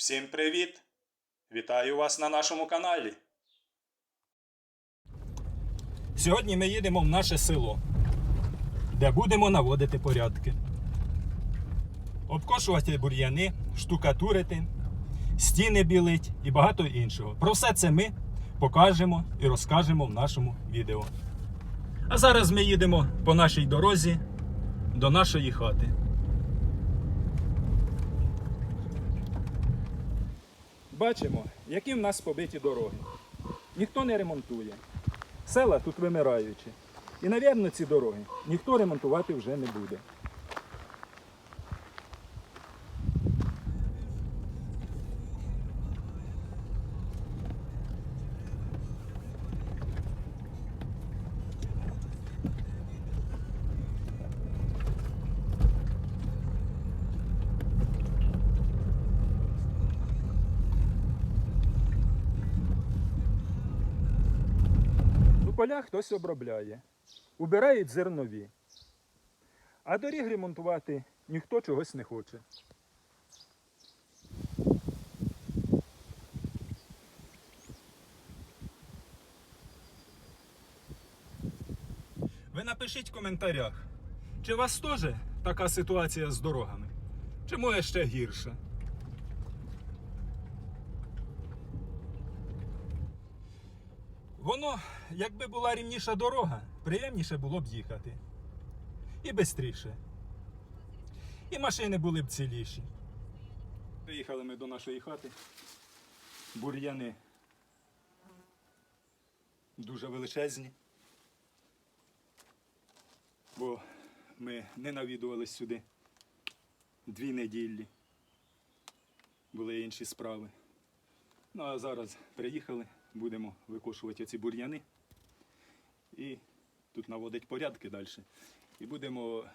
Всім привіт! Вітаю вас на нашому каналі. Сьогодні ми їдемо в наше село, де будемо наводити порядки. Обкошувати бур'яни, штукатурити, стіни білить і багато іншого. Про все це ми покажемо і розкажемо в нашому відео. А зараз ми їдемо по нашій дорозі до нашої хати. Бачимо, які в нас побиті дороги. Ніхто не ремонтує. Села тут вимираючі. І, напевно, ці дороги ніхто ремонтувати вже не буде. У полях хтось обробляє, убирають зернові. А доріг ремонтувати ніхто чогось не хоче. Ви напишіть в коментарях, чи у вас теж така ситуація з дорогами? Чи може ще гірше? Воно, якби була рівніша дорога, приємніше було б їхати. І швидше. І машини були б ціліші. Приїхали ми до нашої хати. Бур'яни дуже величезні. Бо ми не навідувались сюди дві неділі. Були інші справи. Ну а зараз приїхали, будемо викошувати ці бур'яни. І тут наводить порядки далі. І будемо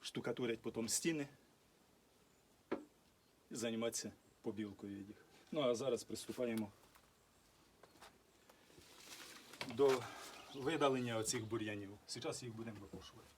штукатурити потім стіни і займатися побілкою їх. Ну а зараз приступаємо до видалення оцих бур'янів. Зараз їх будемо викошувати.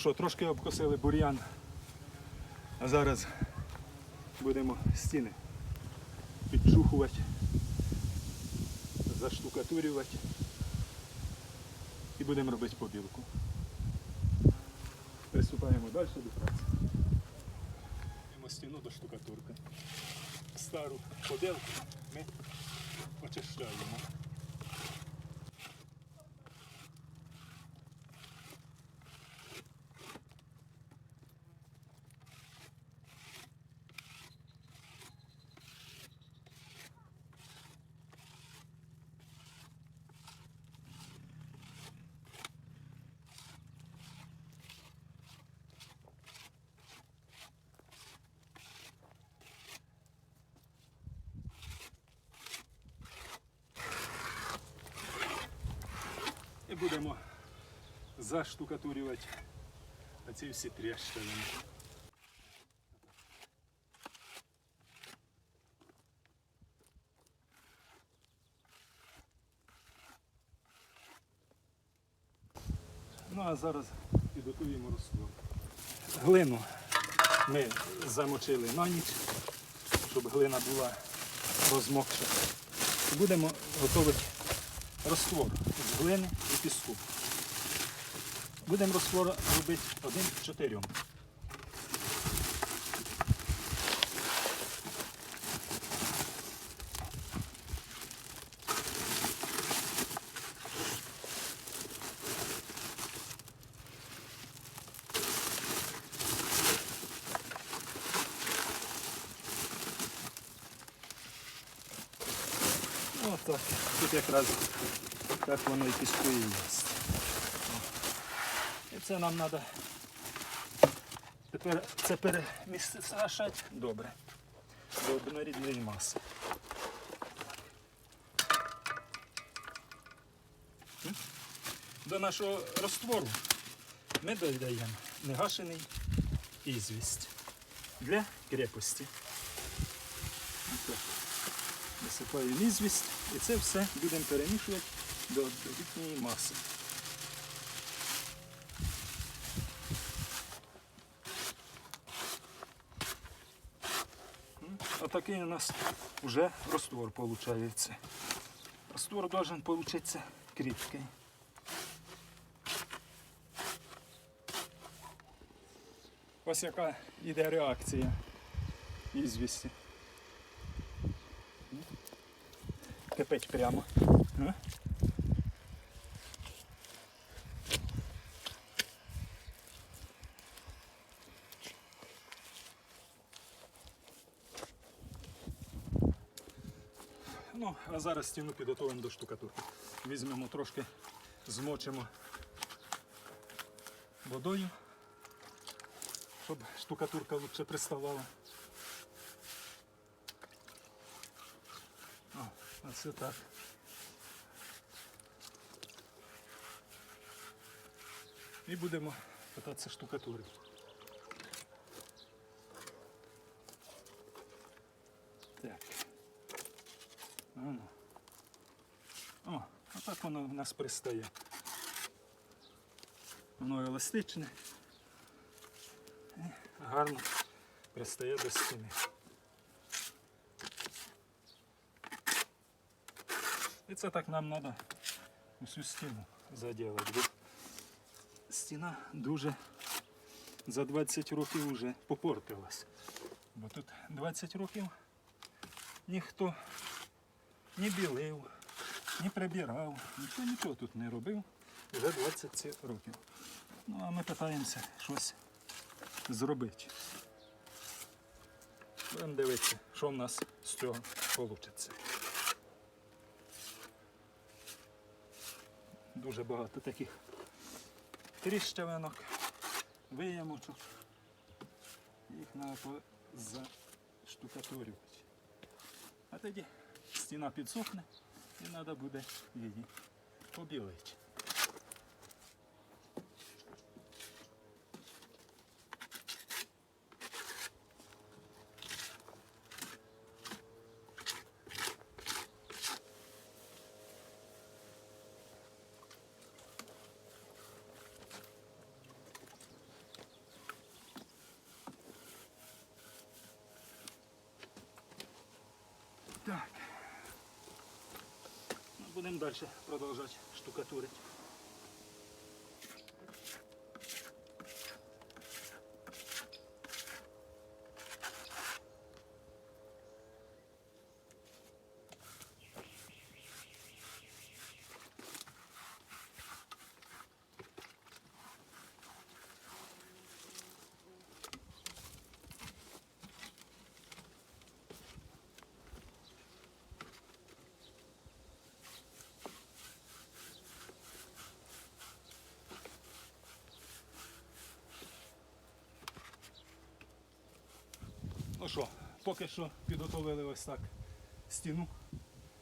Що, трошки обкосили бур'ян. А зараз будемо стіни підчухувати, заштукатурювати і будемо робити побілку. Приступаємо далі до праці. Маємо стіну до штукатурки. Стару побілку ми очищаємо. Будемо заштукатурювати оці всі тріщини. Ну а зараз підготуємо розтвор. Глину ми замочили на ніч, щоб глина була розмокша. Будемо готувати розтвор з глини і піску. Будемо розтвор робити один чотирьом. Отак. Тут якраз так воно і піску і. І це нам треба тепер це перемішати добре. До однорідної маси. До нашого розтвору ми додаємо негашений ізвість для крепості. Висипаємо ізвість і це все будемо перемішувати до однорідної маси. Отакий у нас вже раствор виходить. Раствор должен получиться кріпкий. Ось яка йде реакція ізвісті. Кипить прямо. А? Зараз стіну підготуємо до штукатурки. Візьмемо трошки, змочимо водою, щоб штукатурка лучше приставала. О, ось так. І будемо питатися штукатурити. Так. Воно. О, воно в нас пристає. Воно еластичне. І гарно пристає до стіни. І це так нам треба усю стіну заділити. Бо стіна дуже за 20 років вже попортилась. Бо тут 20 років ніхто ні білив, ні прибирав, ніхто нічого тут не робив вже 20 років. Ну а ми питаємося щось зробити. Будемо дивитися, що в нас з цього вийде. Дуже багато таких тріщавинок, виямочок. Їх треба заштукатурювати. А тоді стіна підсохне і треба буде її побілити. Будемо далі продовжувати штукатурити. Що, поки що підготовили ось так стіну.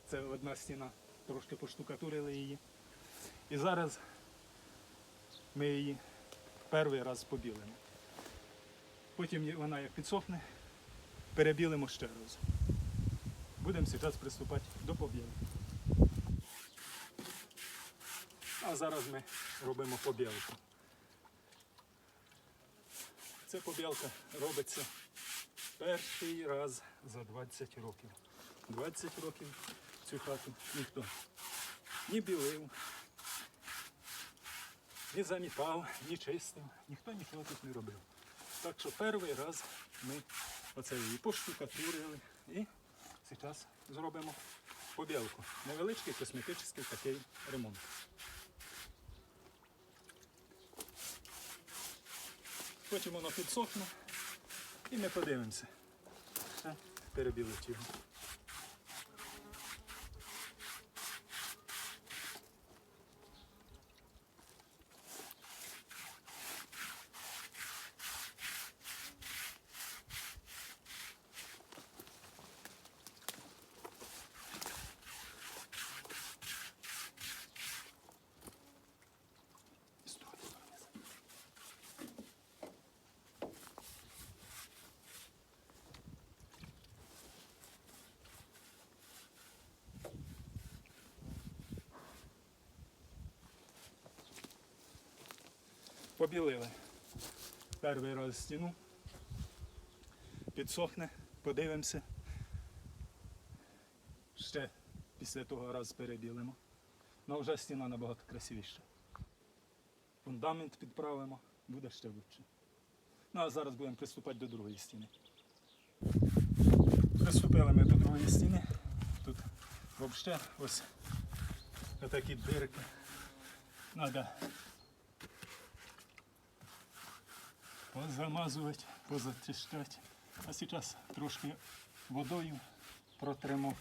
Це одна стіна, трошки поштукатурили її. І зараз ми її перший раз побілимо. Потім вона як підсохне, перебілимо ще раз. Будемо зараз приступати до побілки. А зараз ми робимо побілку. Ця побілка робиться перший раз за 20 років. 20 років цю хату ніхто ні білив, ні замітав, ні чистив, ніхто нічого тут не робив. Так що перший раз ми оце її поштукатурили і зараз зробимо побілку. Невеличкий косметичний такий ремонт. Потім воно підсохне і ми подивимося. Перебілить його. Побілили. Перший раз стіну. Підсохне, подивимося. Ще після того раз перебілимо. Ну вже стіна набагато красивіша. Фундамент підправимо, буде ще лучше. Ну а зараз будемо приступати до другої стіни. Приступили ми до другої стіни. Тут взагалі ось такі дирки. Надо позамазувати, позачищати. А зараз трошки водою протримо,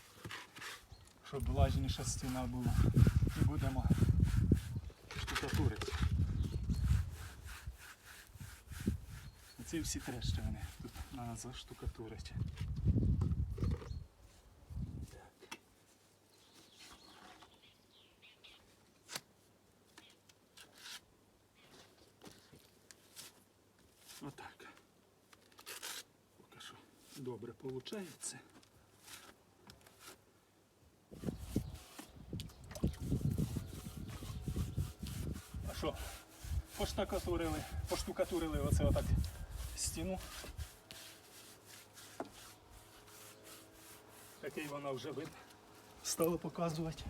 щоб влажніша стіна була. І будемо штукатурити. Ці всі трещини тут треба заштукатурити. Так. Отак. Поки що добре виходить. А що? Поштукатурили, поштукатурили оце отак стіну. Такий вона вже вид стало показувати.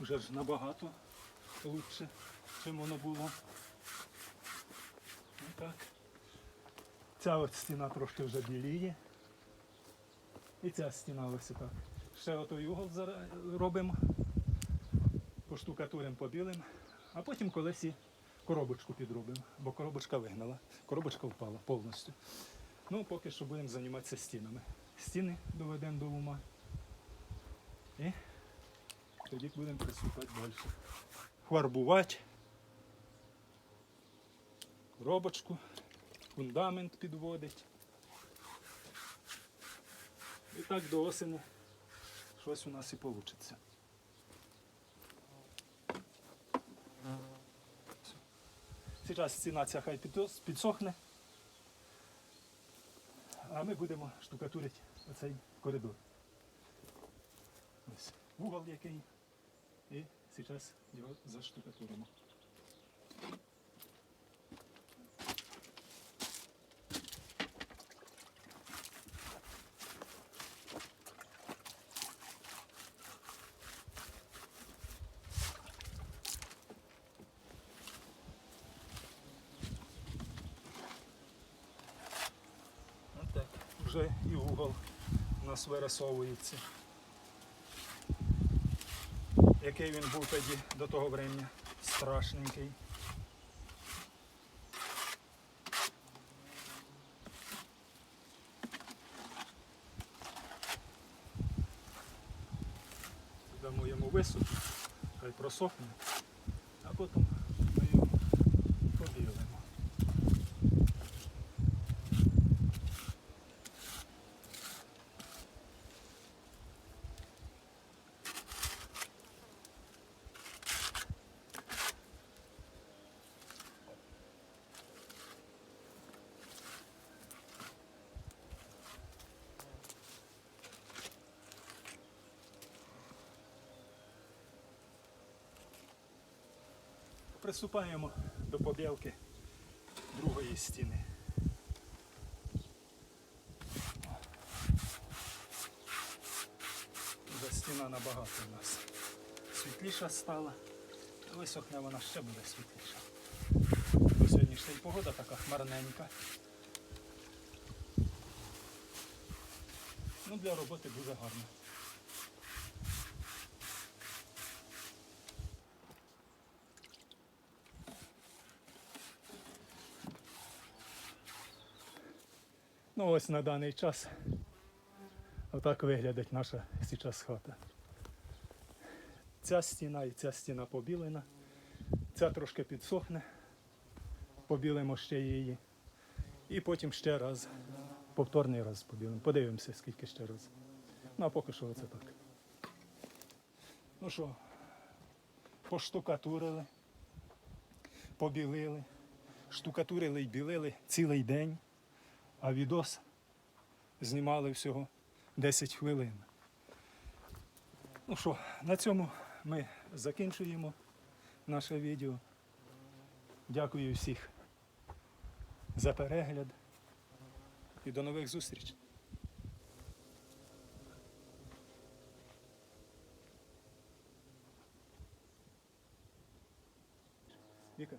Вже ж набагато лучше, чим воно було. Ну так. Ця от стіна трошки вже біліє. І ця стіна так. Ще отой угол робимо, поштукатуримо побілим, а потім колись коробочку підробимо, бо коробочка вигнала, коробочка впала повністю. Ну, поки що будемо займатися стінами. Стіни доведемо до ума. І тоді будемо приступати далі. Фарбувати. Коробочку фундамент підводить. І так до осені щось у нас і вийде. Зараз стіна ця хай підсохне, а ми будемо штукатурити оцей коридор. Ось вугол який. І зараз його заштукатуримо. Вже і угол у нас вирисовується. Який він був тоді до того времени? Страшненький. Дамо йому висохнути, хай просохне, а потім ми його поділимо. Приступаємо до побілки другої стіни. Вже стіна набагато у нас світліша стала. Висохне вона ще буде світліша. Бо Сьогодні ж й погода така хмарненька. Ну, для роботи дуже гарно. Ну ось на даний час отак виглядить наша зараз хата. Ця стіна і ця стіна побілена. Ця трошки підсохне. Побілимо ще її. І потім ще раз. Повторний раз побілимо. Подивимося, скільки ще раз. Ну а поки що оце так. Ну що, поштукатурили, побілили, штукатурили і білили цілий день а відос знімали всього 10 хвилин. Ну що, на цьому ми закінчуємо наше відео. Дякую всіх за перегляд і до нових зустрічей. Віка.